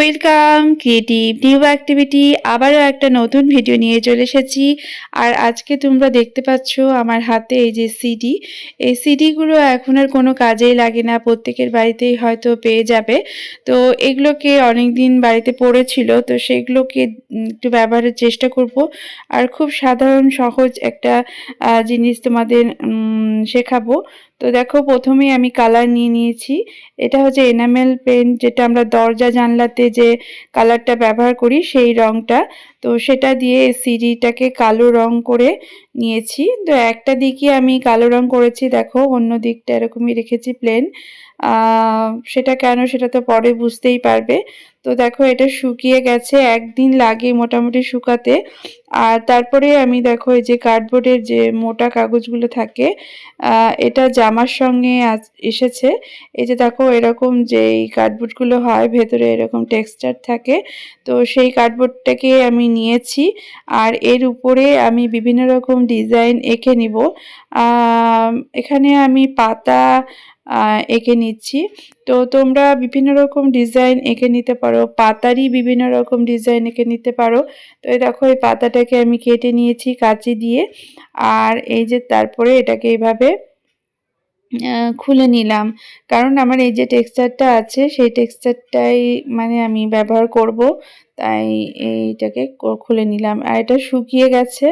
Welcome, creative new activity, আবারও একটা নতুন ভিডিও নিয়ে চলে এসেছি। আর আজকে তোমরা দেখতে পাচ্ছ আমার হাতে এই যে সিডি। এই সিডিগুলো এখন আর কোনো কাজেই লাগে না, প্রত্যেকের বাড়িতেই হয়তো পেয়ে যাবে। তো এগুলোকে অনেক দিন বাড়িতে পড়েছিল, তো সেগুলোকে একটু ব্যবহারের চেষ্টা করব। আর খুব সাধারণ, সহজ একটা জিনিস তোমাদের শেখাবো। তো দেখো প্রথমেই আমি কালার নিয়ে নিয়েছি। এটা হচ্ছে এনামেল পেন্ট যেটা আমরা দরজা জানলাতে যে কালারটা ব্যবহার করি সেই রংটা। তো সেটা দিয়ে সিঁড়িটাকে কালো রং করে নিয়েছি। তো একটা দিকে আমি কালো রং করেছি, দেখো অন্য দিকটা এরকমই রেখেছি প্লেন সেটা কেন সেটা তো পরে বুঝতেই পারবে। তো দেখো এটা শুকিয়ে গেছে, একদিন লাগে মোটামুটি শুকাতে। আর তারপরে আমি দেখো এই যে কার্ডবোর্ডের যে মোটা কাগজগুলো থাকে এটা জামার সঙ্গে এসেছে। এই যে দেখো এরকম যে এই কার্ডবোর্ডগুলো হয়, ভেতরে এরকম টেক্সচার থাকে, তো সেই কার্ডবোর্ডটাকে আমি নিয়েছি। আর এর উপরে আমি বিভিন্ন রকম ডিজাইন এঁকে নিব। এখানে আমি পাতা এঁকে নিচ্ছি। তো তোমরা বিভিন্ন রকম ডিজাইন এঁকে নিতে পারো, পাতারই বিভিন্ন রকম ডিজাইন এঁকে নিতে পারো। তো এই দেখো এই পাতাটাকে আমি কেটে নিয়েছি কাঁচি দিয়ে। আর এই যে তারপরে এটাকে এইভাবে খুলে নিলাম। কারণ আমার এই যে টেক্সচারটা আছে, সেই টেক্সচারটাই মানে আমি ব্যবহার করব। তাই এইটাকে খুলে নিলাম। আর এটা শুকিয়ে গেছে।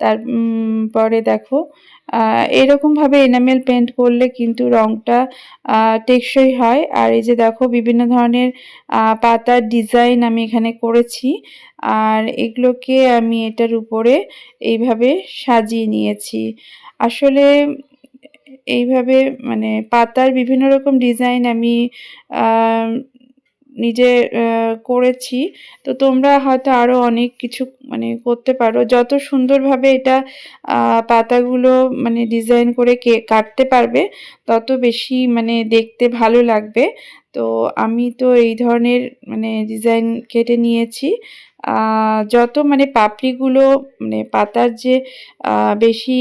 তারপরে দেখো এরকমভাবে এনামেল পেন্ট করলে কিন্তু রংটা টেকসই হয়। আর এই যে দেখো বিভিন্ন ধরনের পাতার ডিজাইন আমি এখানে করেছি। আর এগুলোকে আমি এটার উপরে এইভাবে সাজিয়ে নিয়েছি। আসলে এইভাবে মানে পাতার বিভিন্ন রকম ডিজাইন আমি নিজে করেছি। তো তোমরা হয়তো আরও অনেক কিছু মানে করতে পারো। যত সুন্দরভাবে এটা পাতাগুলো মানে ডিজাইন করে কে, কাটতে পারবে, তত বেশি মানে দেখতে ভালো লাগবে। তো আমি তো এই ধরনের মানে ডিজাইন কেটে নিয়েছি। যত মানে পাপড়িগুলো মানে পাতার যে বেশি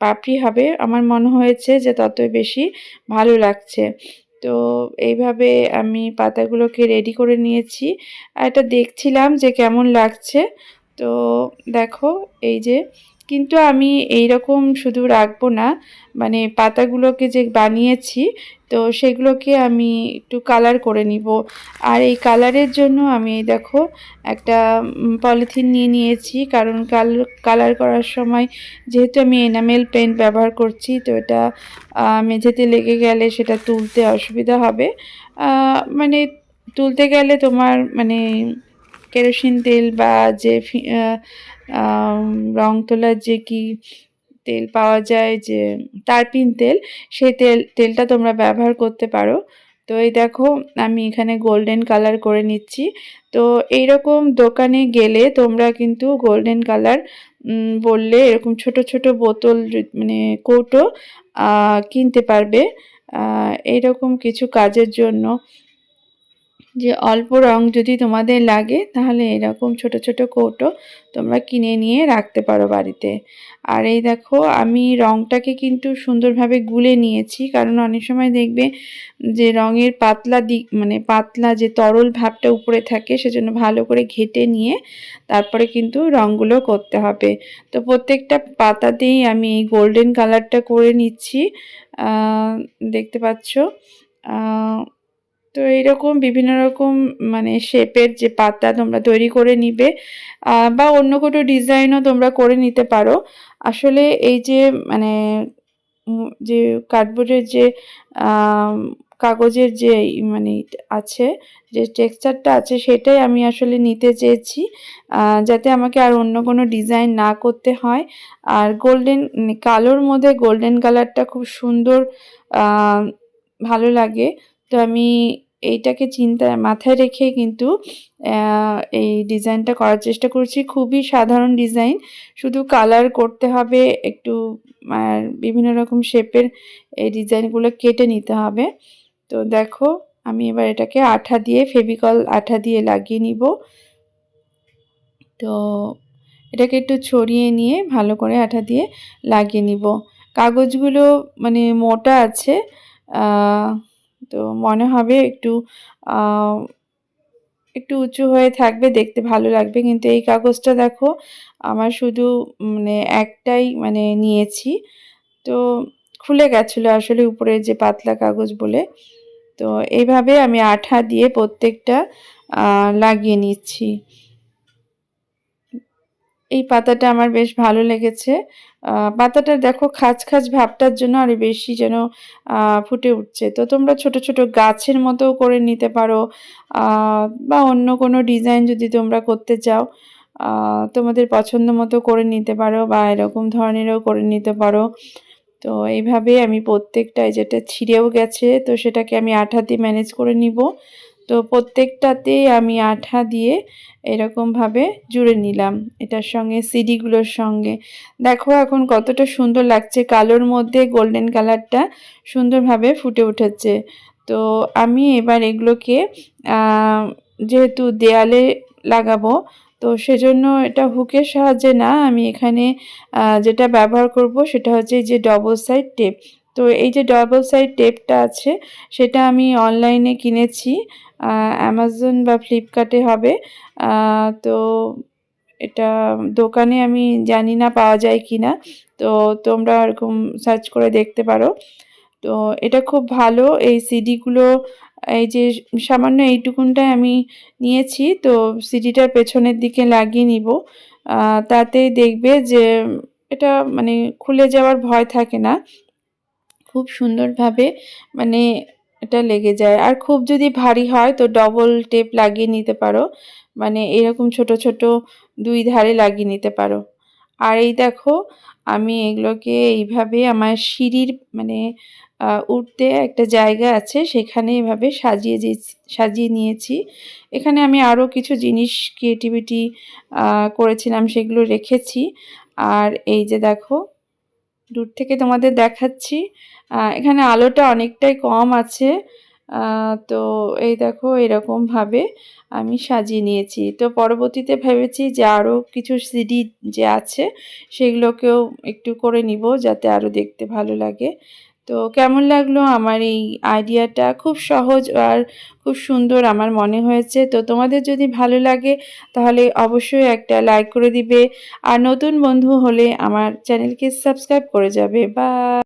পাপড়ি হবে, আমার মনে হয়েছে যে ততই বেশি ভালো লাগছে। তো এইভাবে আমি পাতাগুলোকে রেডি করে নিয়েছি। আর এটা দেখছিলাম যে কেমন লাগছে। তো দেখো, এই যে কিন্তু আমি এই রকম শুধু রাখব না মানে পাতাগুলোকে যে বানিয়েছি, তো সেগুলোকে আমি একটু কালার করে নিব। আর এই কালারের জন্য আমি দেখো একটা পলিথিন নিয়ে নিয়েছি, কারণ কাল কালার করার সময় যেহেতু আমি এনামেল পেন্ট ব্যবহার করছি, তো এটা মেঝেতে লেগে গেলে সেটা তুলতে অসুবিধা হবে। মানে তুলতে গেলে তোমার মানে কেরোসিন তেল বা যে রং তোলার যে কি তেল পাওয়া যায় যে তারপিন তেল, সেই তেল, তেলটা তোমরা ব্যবহার করতে পারো। তো এই দেখো, আমি এখানে গোল্ডেন কালার করে নিচ্ছি। তো এইরকম দোকানে গেলে তোমরা কিন্তু গোল্ডেন কালার বললে এরকম ছোট ছোট বোতল মানে কৌটো কিনতে পারবে। এইরকম কিছু কাজের জন্য। যে অল্প রং যদি তোমাদের লাগে, তাহলে এরকম ছোট ছোট কৌটো তোমরা কিনে নিয়ে রাখতে পারো বাড়িতে। আর এই দেখো, আমি রংটাকে কিন্তু সুন্দরভাবে গুলে নিয়েছি, কারণ অনেক সময় দেখবে যে রঙের পাতলা দিক মানে পাতলা যে তরল ভাবটা উপরে থাকে, সেজন্য ভালো করে ঘেটে নিয়ে তারপরে কিন্তু রঙগুলো করতে হবে। তো প্রত্যেকটা পাতাতেই আমি এই গোল্ডেন কালারটা করে নিচ্ছি। দেখতে পাচ্ছ? তো এইরকম বিভিন্ন রকম মানে শেপের যে পাতা তোমরা তৈরি করে নিবে বা অন্য কোনো ডিজাইনও তোমরা করে নিতে পারো। আসলে এই যে মানে যে কার্ডবোর্ডের যে কাগজের যে মানে আছে, যে টেক্সচারটা আছে সেটাই আমি আসলে নিতে চেয়েছি যাতে আমাকে আর অন্য কোনো ডিজাইন না করতে হয়। আর গোল্ডেন কালোর মধ্যে গোল্ডেন কালারটা খুব সুন্দর ভালো লাগে। তো আমি এইটাকে চিন্তা মাথায় রেখে কিন্তু এই ডিজাইনটা করার চেষ্টা করছি। খুবই সাধারণ ডিজাইন। শুধু কালার করতে হবে, একটু বিভিন্ন রকম শেপের এই ডিজাইনগুলো কেটে নিতে হবে। তো দেখো, আমি এবার এটাকে আঠা দিয়ে, ফেভিকল আঠা দিয়ে লাগিয়ে নিব। তো এটাকে একটু ছড়িয়ে নিয়ে ভালো করে আঠা দিয়ে লাগিয়ে নিব। কাগজগুলো মানে মোটা আছে তো মনে হবে একটু একটু উঁচু হয়ে থাকবে, দেখতে ভালো লাগবে। কিন্তু এই কাগজটা দেখো, আমার শুধু মানে একটাই মানে নিয়েছি। তো খুলে গেছিল আসলে উপরে যে পাতলা কাগজ বলে। তো এইভাবে আমি আঠা দিয়ে প্রত্যেকটা লাগিয়ে নিচ্ছি। এই পাতাটা আমার বেশ ভালো লেগেছে। পাতাটা দেখো খাঁচ খাঁচ ভাবটার জন্য আরও বেশি যেন ফুটে উঠছে। তো তোমরা ছোট ছোট গাছের মতো করে নিতে পারো। বা অন্য কোনো ডিজাইন যদি তোমরা করতে চাও তোমাদের পছন্দ মতো করে নিতে পারো বা এরকম ধরনেরও করে নিতে পারো। তো এইভাবে আমি প্রত্যেকটা যেটা ছিঁড়েও গেছে, তো সেটাকে আমি আঠা দিয়ে ম্যানেজ করে নিব। তো প্রত্যেকটাতে আমি আঠা দিয়ে এরকমভাবে জুড়ে নিলাম। এটার সঙ্গে সিডিগুলোর সঙ্গে। দেখো এখন কতটা সুন্দর লাগছে। কালোর মধ্যে গোল্ডেন কালারটা সুন্দরভাবে ফুটে উঠেছে। তো আমি এবার এগুলোকে যেহেতু দেয়ালে লাগাবো, তো সেজন্য এটা হুকের সাহায্যে না, আমি এখানে যেটা ব্যবহার করব সেটা হচ্ছে যে ডবল সাইড টেপ তো এই যে ডবল সাইড টেপটা আছে, সেটা আমি অনলাইনে কিনেছি অ্যামাজন বা ফ্লিপকার্টে হবে। তো এটা দোকানে আমি জানি না পাওয়া যায় কি না তো তোমরা এরকম সার্চ করে দেখতে পারো। তো এটা খুব ভালো, এই সিডিগুলো এই যে সামান্য এইটুকুনটাই আমি নিয়েছি, তো সিডিটার পেছনের দিকে লাগিয়ে নিব। তাতে দেখবে যে এটা মানে খুলে যাওয়ার ভয় থাকে না। খুব সুন্দরভাবে মানে এটা লেগে যায়। আর খুব যদি ভারী হয় তো ডবল টেপ লাগিয়ে নিতে পারো। মানে এরকম ছোট ছোট দুই ধারে লাগিয়ে নিতে পারো। আর এই দেখো, আমি এগুলোকে এইভাবে আমার সিঁড়ির মানে উঠতে একটা জায়গা আছে, সেখানে এভাবে সাজিয়ে সাজিয়ে নিয়েছি। এখানে আমি আরও কিছু জিনিস ক্রিয়েটিভিটি করেছিলাম, সেগুলো রেখেছি। আর এই যে দেখো, দূর থেকে তোমাদের দেখাচ্ছি। এখানে আলোটা অনেকটাই কম আছে। তো এই দেখো, এরকমভাবে আমি সাজিয়ে নিয়েছি। তো পরবর্তীতে ভেবেছি যে আরও কিছু সিডি যে আছে, সেগুলোকেও একটু করে নিব যাতে আরও দেখতে ভালো লাগে। তো কেমন লাগল আমার এই আইডিয়াটা? খুব সহজ আর খুব সুন্দর আমার মনে হয়েছে। তো তোমাদের যদি ভালো লাগে, তাহলে অবশ্যই একটা লাইক করে দিবে। আর নতুন বন্ধু হলে আমার চ্যানেলকে সাবস্ক্রাইব করে যাবে। বা